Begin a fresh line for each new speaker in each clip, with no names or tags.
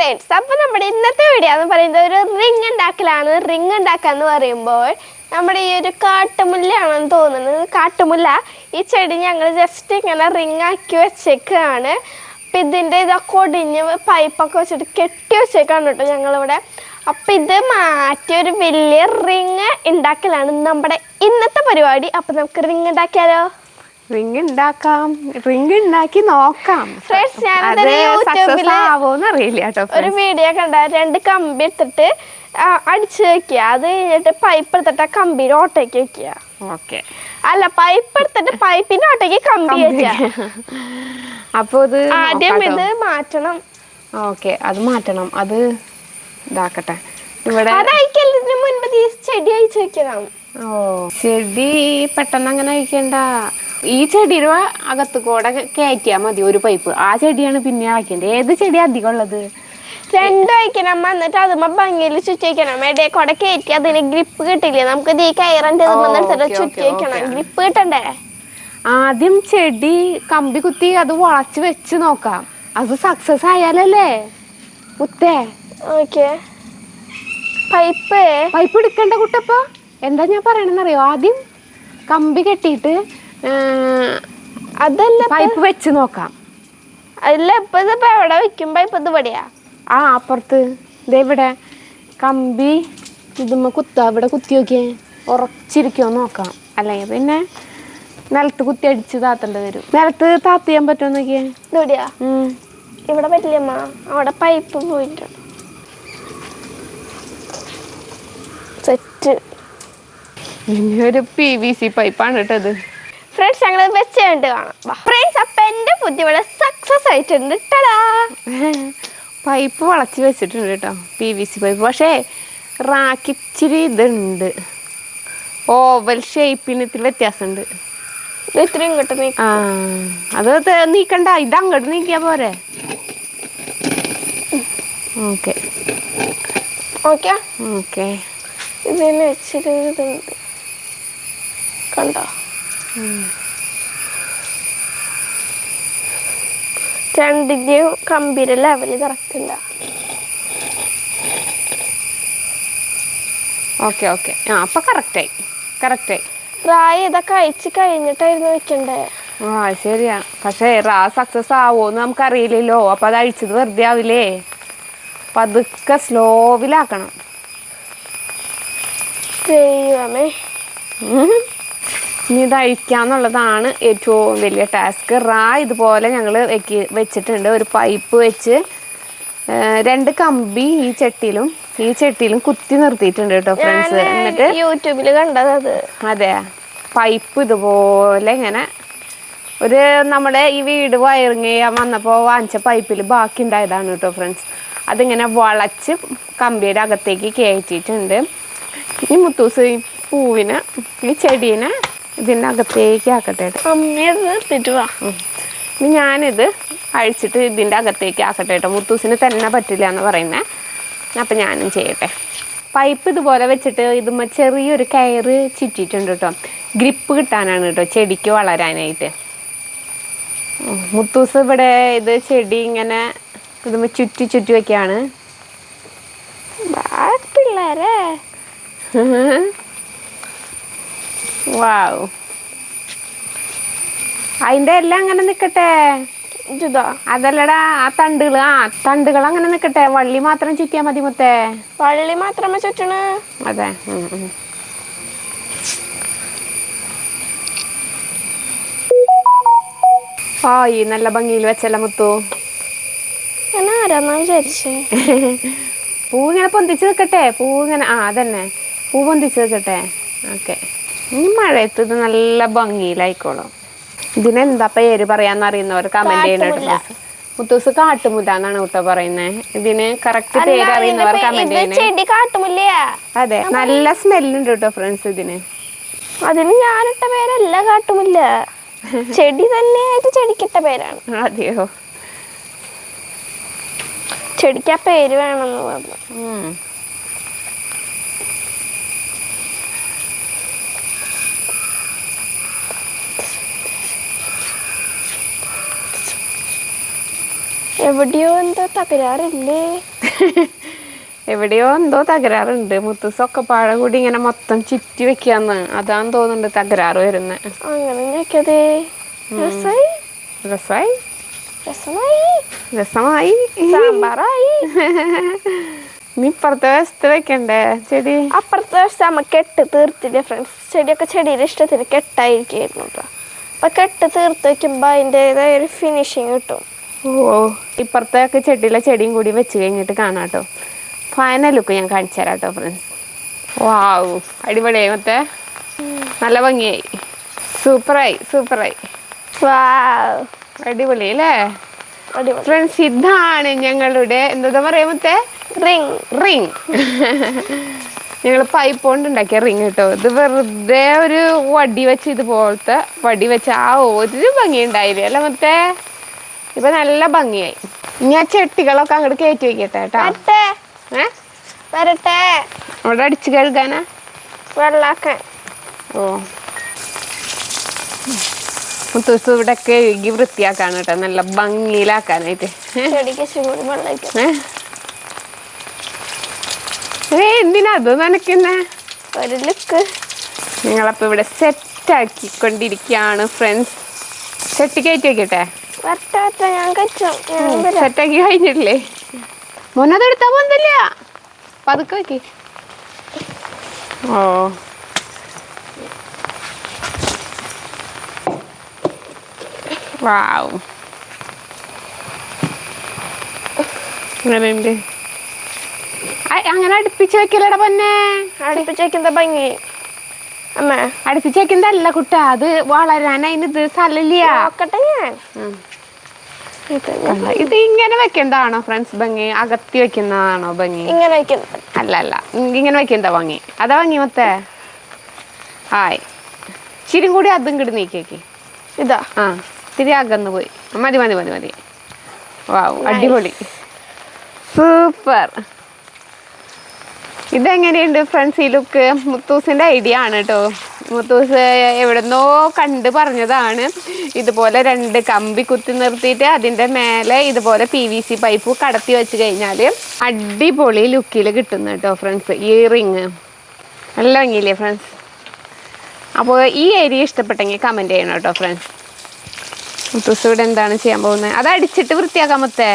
Friends അപ്പോൾ നമ്മുടെ ഇന്നത്തെ വീഡിയോ എന്ന് പറയുന്നത് ഒരു റിങ് ഉണ്ടാക്കലാണ്. റിങ് ഉണ്ടാക്കുക എന്ന് പറയുമ്പോൾ നമ്മുടെ ഈ ഒരു കാട്ടുമുല്ലയാണെന്ന് തോന്നുന്നത് കാട്ടുമുല്ല. ഈ ചെടി ഞങ്ങൾ ജസ്റ്റ് ഇങ്ങനെ റിങ് ആക്കി വെച്ചേക്കുകയാണ് അപ്പം ഇതിന്റെ ഇതൊക്കെ ഒടിഞ്ഞ് പൈപ്പൊക്കെ വെച്ചിട്ട് കെട്ടി വെച്ചേക്കാണ് കേട്ടോ ഞങ്ങളിവിടെ. അപ്പം ഇത് മാറ്റി ഒരു വലിയ റിങ് ഉണ്ടാക്കലാണ് നമ്മുടെ ഇന്നത്തെ പരിപാടി. അപ്പം നമുക്ക് റിങ് ഉണ്ടാക്കിയാലോ?
റിങ് ഉണ്ടാക്കാം റിംഗ് ഉണ്ടാക്കി നോക്കാം.
ഞാൻ
ആവോന്ന് അറിയില്ല കേട്ടോ
ഒരു വീഡിയോ കണ്ട രണ്ട് കമ്പി എടുത്തിട്ട് അടിച്ച് വെക്കുക. അത് കഴിഞ്ഞിട്ട് പൈപ്പ് എടുത്തിട്ട് ആ കമ്പിയുടെ ഓട്ടയ്ക്ക് വെക്കുക.
ഓക്കെ
അല്ല പൈപ്പ് എടുത്തിട്ട് പൈപ്പിന്റെ ഓട്ടയ്ക്ക് കമ്പി വെക്കുക.
അപ്പൊ ഇത്
ആദ്യം ഇത് മാറ്റണം.
ഓക്കെ അത് മാറ്റണം. അത് ഇതാക്കട്ടെ. ഇവിടെ
മുൻപ് ചെടി അയച്ചു വെക്കണം.
ഓ ചെടി പെട്ടെന്ന് അങ്ങനെ അയക്കണ്ട ഈ ചെടിയുടെ അകത്ത് കൂടെ കയറ്റിയാ മതി ഒരു പൈപ്പ് ആ ചെടിയാണ് പിന്നെ അയക്കേണ്ടത്. ഏത് ചെടി അധികം ഉള്ളത്?
രണ്ടും അയക്കണം എന്നിട്ട് അതുമ്പോ ഭംഗിയിൽ ചുറ്റി ഇടയെ കൂടെ കയറ്റി അതിന് ഗ്രിപ്പ് കിട്ടില്ലേ? നമുക്ക് ഈ കയറിന്റെ
ഓ,
ചുറ്റി
ഓക്കേ,
ഗ്രിപ്പ് കിട്ടണ്ടേ?
ആദ്യം ചെടി കമ്പി കുത്തി അത് വളച്ച് വെച്ച് നോക്കാം. അത് സക്സസ് ആയാലല്ലേ? മുത്തേ
ഓക്കെ. പൈപ്പ്
പൈപ്പ് എടുക്കണ്ട കുട്ടപ്പ. എന്താ ഞാൻ പറയണെന്നറിയോ ആദ്യം കമ്പി കെട്ടിയിട്ട്
അതല്ല
പൈപ്പ് വെച്ച് നോക്കാം.
അല്ല ഇപ്പൊ ഇതിപ്പോ എവിടെ വെക്കും? പൈപ്പ് ഇത് ഇവിടെയാ?
ആ അപ്പുറത്ത്. ഇതെവിടെ കമ്പി. ഇതുമ്മ കുത്ത ഇവിടെ കുത്തി നോക്കിയേ. ഉറച്ചിരിക്കോ നോക്കാം. അല്ലെങ്കിൽ പിന്നെ നിലത്ത് കുത്തി അടിച്ച് താത്തേണ്ടി വരും. നിലത്ത് താത്ത് ചെയ്യാൻ പറ്റുമോ നോക്കിയേ?
ഇവിടെയാ. ഇവിടെ പറ്റില്ലമ്മ അവിടെ പൈപ്പ് പോയിട്ടുണ്ട്. സെറ്റ്.
ഒരു പി വി സി പൈപ്പാണ് കേട്ടത്
ഫ്രണ്ട്സ് ഞങ്ങൾ വെച്ച് കണ്ട് കാണാം. ഫ്രണ്ട്സ് അപ്പം എന്റെ ബുദ്ധി വളരെ സക്സസ് ആയിട്ടുണ്ട്. ടടാ.
പൈപ്പ് വളച്ച് വെച്ചിട്ടുണ്ട് കേട്ടോ പി വി സി പൈപ്പ്. പക്ഷേ റാക്കിച്ചിരി ഇതുണ്ട്. ഓവൽ ഷേപ്പിന് ഇത്തിരി വ്യത്യാസമുണ്ട്.
ഇത് ഇത്രയും കിട്ടുന്ന
ആ അത് നീക്കണ്ട. ഇത് അങ്ങോട്ട് നീക്കിയാ പോരെ. ഓക്കെ.
ഓക്കെ.
ഓക്കെ.
ഇതിന് വെച്ചിട്ട് ഇതുണ്ട്. കണ്ടോ? രണ്ടിന്റെയും കമ്പിയുടെ ലെവൽ കറക്റ്റ്
ഓക്കെ ഓക്കെ ആ അപ്പം കറക്റ്റായി കറക്റ്റായി
റായ ഇതൊക്കെ അയച്ച് കഴിഞ്ഞിട്ടായിരുന്നു വെക്കണ്ടേ?
ആ ശരിയാ. പക്ഷേ റാ സക്സസ് ആവോന്ന് നമുക്കറിയില്ലല്ലോ. അപ്പൊ അത് അഴിച്ചത് വെറുതെ ആവില്ലേ? പതുക്കെ സ്ലോവിലാക്കണം
ദൈവമേ.
ഇനി ഇത് അഴിക്കാന്നുള്ളതാണ് ഏറ്റവും വലിയ ടാസ്ക്. റാ ഇതുപോലെ ഞങ്ങൾ വെക്ക് വെച്ചിട്ടുണ്ട്. ഒരു പൈപ്പ് വെച്ച് രണ്ട് കമ്പി ഈ ചട്ടിയിലും ഈ ചട്ടിയിലും കുത്തി നിർത്തിയിട്ടുണ്ട് കേട്ടോ ഫ്രണ്ട്സ്. എന്നിട്ട്
യൂട്യൂബിൽ കണ്ടത് അത്.
അതെ പൈപ്പ് ഇതുപോലെ ഇങ്ങനെ ഒരു നമ്മുടെ ഈ വീട് വയറിങ് ചെയ്യാൻ വന്നപ്പോൾ വാങ്ങിച്ച പൈപ്പിൽ ബാക്കി ഉണ്ടായതാണ് കേട്ടോ ഫ്രണ്ട്സ്. അതിങ്ങനെ വളച്ച് കമ്പിയുടെ അകത്തേക്ക് കയറ്റിയിട്ടുണ്ട്. ഈ മുത്തൂസ് ഈ പൂവിനെ ഈ ചെടീനെ ഇതിന്റെ അകത്തേക്ക് ആക്കട്ടെ. ഇനി ഞാനിത് അഴിച്ചിട്ട് ഇതിന്റെ അകത്തേക്ക് ആക്കട്ടെ കേട്ടോ. മുത്തൂസിന് തന്നെ പറ്റില്ല എന്ന് പറയുന്നത് അപ്പം ഞാനും ചെയ്യട്ടെ. പൈപ്പ് ഇതുപോലെ വെച്ചിട്ട് ഇതുമ്മ ചെറിയൊരു കയറ് ചുറ്റിയിട്ടുണ്ട് കേട്ടോ. ഗ്രിപ്പ് കിട്ടാനാണ് കേട്ടോ ചെടിക്ക് വളരാനായിട്ട്. മുത്തൂസ് ഇവിടെ ഇത് ചെടി ഇങ്ങനെ ഇതുമ്മ ചുറ്റി ചുറ്റി
വയ്ക്കുകയാണ് പിള്ളേരെ.
വാവ് അതിന്റെ എല്ലാം അങ്ങനെ നിൽക്കട്ടെ
ഇതാ
അതല്ലടാ ആ തണ്ടുകൾ ആ തണ്ടുകൾ അങ്ങനെ നിൽക്കട്ടെ വള്ളി മാത്രം ചുറ്റിയാൽ മതി മുത്തേ.
വള്ളി മാത്രമേ ചുറ്റണ.
അതെ. ആ ഈ നല്ല ഭംഗിയിൽ വെച്ചല്ല മുത്തു.
ഞാൻ ആരാന്നാ വിചാരിച്ചേ?
പൂ ഇങ്ങനെ പൊന്തിച്ച് നിൽക്കട്ടെ പൂ ഇങ്ങനെ ആ അതന്നെ. പൂ പൊന്തിച്ച് നിൽക്കട്ടെ ഓക്കെ. ഇനി മഴയത്ത് ഇത് നല്ല ഭംഗിയിലായിക്കോളും. ഇതിനെന്താ പേര് പറയാന്ന് അറിയുന്നവർ കമന്റ് ചെയ്യണോ മുത്തൂസ്. കാട്ടുമുല്ല എന്നാണ് കേട്ടോ പറയുന്നത് ഇതിന് കറക്റ്റ് പേര് അറിയുന്നവർ കമന്റ് ചെയ്യണേ. അതെ നല്ല സ്മെല്ലുണ്ട് കേട്ടോ ഫ്രണ്ട്സ് ഇതിന്.
അതിന് ഞാനിട്ട പേരല്ല കാട്ടുമില്ല. ചെടി തന്നെയായിട്ട് ചെടിക്കിട്ട പേരാണ്.
അതെയോ?
ചെടിക്ക് ആ പേര് വേണമെന്ന് പറഞ്ഞു. എവിടെയോ എന്തോ തകരാറില്ലേ?
എവിടെയോ എന്തോ തകരാറുണ്ട്. മുത്തുസൊക്കെ പാഴ കൂടി ഇങ്ങനെ മൊത്തം ചുറ്റി വെക്കാന്ന്. അതാന്ന് തോന്നുന്നുണ്ട് തകരാറ് വരുന്നത്
അങ്ങനെ ഞെക്കതേ രസായി.
രസമായി
രസമായി.
രസമായി.
സാമ്പാറായി.
നീ ഇപ്പുറത്തെ വശത്ത് വെക്കണ്ടേ ചെടി?
അപ്പുറത്തെ വശത്ത് അമ്മ കെട്ട് തീർത്തില്ല ഫ്രണ്ട്സ് ചെടിയൊക്കെ ചെടിയുടെ ഇഷ്ടത്തിന് കെട്ടായിരിക്കായിരുന്നു കേട്ടോ അപ്പൊ കെട്ട് തീർത്ത് വെക്കുമ്പോ അതിന്റെതായ ഒരു ഫിനിഷിങ് കിട്ടും.
ഓ ഇപ്പുറത്തൊക്കെ ചെടിയിലെ ചെടിയും കൂടി വെച്ച് കഴിഞ്ഞിട്ട് കാണാം കേട്ടോ. ഫൈനൽ ലുക്ക് ഞാൻ കാണിച്ചു തരാം കേട്ടോ ഫ്രണ്ട്സ് വാവ് അടിപൊളിയായി. മറ്റേ നല്ല ഭംഗിയായി. സൂപ്പറായി സൂപ്പറായി
വാവ്
അടിപൊളി അല്ലേ? ഫ്രണ്ട്സ് ഇതാണ് ഞങ്ങളുടെ എന്താ പറയാ മറ്റേ?
റിങ്
റിങ് ഞങ്ങൾ പൈപ്പ് കൊണ്ട് ഉണ്ടാക്കിയ റിങ് കേട്ടോ. ഇത് വെറുതെ ഒരു വടി വെച്ച് ഇതുപോലത്തെ വടി വെച്ച് ആ ഒരു ഭംഗി ഉണ്ടായില്ലേ? അല്ല മറ്റേ? ഇപ്പൊ നല്ല ഭംഗിയായി. ഇനി ആ ചെട്ടികളൊക്കെ അങ്ങോട്ട് കയറ്റി വെക്കട്ടെ കേട്ടോ.
വരട്ടെ.
ഏ?
വരട്ടെ.
അവിടെ അടിച്ചു കഴുകാനാ?
വെള്ളാക്കാൻ
ഓ. മുത്തൂസ് ഇവിടെ കഴുകി വൃത്തിയാക്കാണ് കേട്ടോ. നല്ല ഭംഗിയിലാക്കാനായിട്ട്. ഏ? എന്തിനാ അത് നനക്കുന്നേ
ഒരു ലുക്ക്.
നിങ്ങളപ്പോൾ ഇവിടെ സെറ്റാക്കിക്കൊണ്ടിരിക്കുകയാണ് ഫ്രണ്ട്സ് സെറ്റ് കയറ്റി വെക്കട്ടെ. സെറ്റാക്കി കഴിഞ്ഞിട്ടില്ലേ? മുന്നത് എടുത്താ പോകുന്നില്ല പതുക്കെ വെക്ക്. ഓ. വാവ്. അങ്ങനെയുണ്ട് അങ്ങനെ അടുപ്പിച്ച് വെക്കലട പൊന്നെ.
അടുപ്പിച്ച് വെക്കുന്ന ഭംഗി. അമ്മ.
അടുപ്പിച്ച് വെക്കുന്നതല്ല കുട്ട അത് വളരാൻ അതിന് ഇത് സ്ഥലമില്ല.
നോക്കട്ടെ ഞാൻ. ഇത്.
ഇങ്ങനെ വെക്കുന്നതാണോ ഫ്രണ്ട്സ് ഭംഗി? അകത്തി വെക്കുന്നതാണോ ഭംഗി?
ഇങ്ങനെ
അല്ല അല്ല. ഇങ്ങനെ വെക്കുന്നതാ ഭംഗി. അതാ ഭംഗി മൊത്തേ? ഹായ്. ചിരിയും കൂടി അതും കിട്ടി നീക്കിയേക്ക്.
ഇതാ.
ആ തിരി അകന്ന് പോയി. മതി മതി മതി മതി. വാവ് അടിപൊളി. സൂപ്പർ. ഇതെങ്ങനെയുണ്ട് ഫ്രണ്ട്സ് ഈ ലുക്ക് മുത്തൂസിന്റെ ഐഡിയ ആണ് കേട്ടോ മുത്തൂസ് എവിടുന്നോ കണ്ട് പറഞ്ഞതാണ്. ഇതുപോലെ രണ്ട് കമ്പി കുത്തി നിർത്തിയിട്ട് അതിന്റെ മേലെ ഇതുപോലെ പി വി സി പൈപ്പ് കടത്തി വെച്ച് കഴിഞ്ഞാൽ അടിപൊളി ലുക്കിൽ കിട്ടുന്നു കേട്ടോ ഫ്രണ്ട്സ് ഈ റിങ് നല്ല ഭംഗിയില്ലേ ഫ്രണ്ട്സ് അപ്പോൾ ഈ ഏരിയ ഇഷ്ടപ്പെട്ടെങ്കിൽ കമന്റ് ചെയ്യണം കേട്ടോ ഫ്രണ്ട്സ് മുത്തൂസ് ഇവിടെ എന്താണ് ചെയ്യാൻ പോകുന്നത്? അത് അടിച്ചിട്ട് വൃത്തിയാക്കാം മുത്തേ.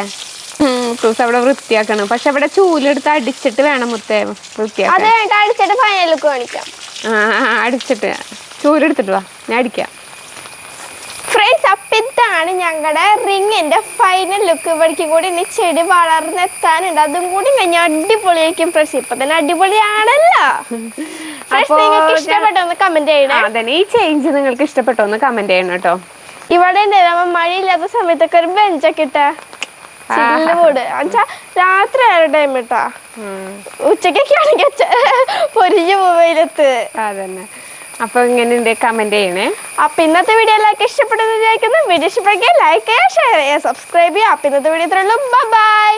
മുത്തൂസ് അവിടെ വൃത്തിയാക്കണം. പക്ഷെ അവിടെ ചൂലെടുത്ത് അടിച്ചിട്ട് വേണം മുത്തേ
വൃത്തിയാക്കാം
വൃത്തിയാക്കാൻ
അടിച്ചിട്ട് ഫൈനൽ കാണിക്കാം.
അടിച്ചിട്ട്. ചൂരെടുത്തിട്ട് വാ. ഞാൻ അടിക്കാം.
ഫ്രണ്ട്സ് അപ്പം ഇതാണ് ഞങ്ങളുടെ റിങ്ങിന്റെ ഫൈനൽ ലുക്ക് ഇവിടേക്ക് കൂടി ഇനി ചെടി വളർന്നെത്താനുണ്ട് അതും കൂടി കഴിഞ്ഞാൽ അടിപൊളിയായിരിക്കും ഫ്രണ്ട്സ് ഇപ്പൊ തന്നെ അടിപൊളിയാണല്ലോ. നിങ്ങൾക്ക്
ഇഷ്ടപ്പെട്ടോ?
ഒന്ന് കമന്റ് ചെയ്യണം.
അതന്നെ. ഈ ചേഞ്ച് നിങ്ങൾക്ക് ഇഷ്ടപ്പെട്ടോ? ഒന്ന് കമന്റ് ചെയ്യണം കേട്ടോ.
ഇവിടെ ഉണ്ടായിരുന്നു മഴയില്ലാത്ത സമയത്തൊക്കെ ഒരു ബെഞ്ചൊക്കെ ഇട്ട. ചില്ല് കൂട്. എന്നുവെച്ചാ രാത്രി ആയ ടൈം ഇട്ടാ ഉച്ചക്കൊക്കെ ആണെങ്കിൽ പൊരിഞ്ഞു പോവയിലെത്ത്
അതന്നെ. അപ്പൊ ഇങ്ങനെ കമന്റ് ചെയ്യണേ.
അപ്പൊ ഇന്നത്തെ വീഡിയോ എല്ലാവർക്കും ഇഷ്ടപ്പെട്ടെന്ന് വിചാരിക്കുന്നു. വീഡിയോ ഇഷ്ടപ്പെടുക ലൈക്ക് ചെയ്യുക ഷെയർ ചെയ്യുക സബ്സ്ക്രൈബ് ചെയ്യുക. അപ്പൊ ഇന്നത്തെ വീഡിയോ ഇത്രയുള്ളൂ ബൈ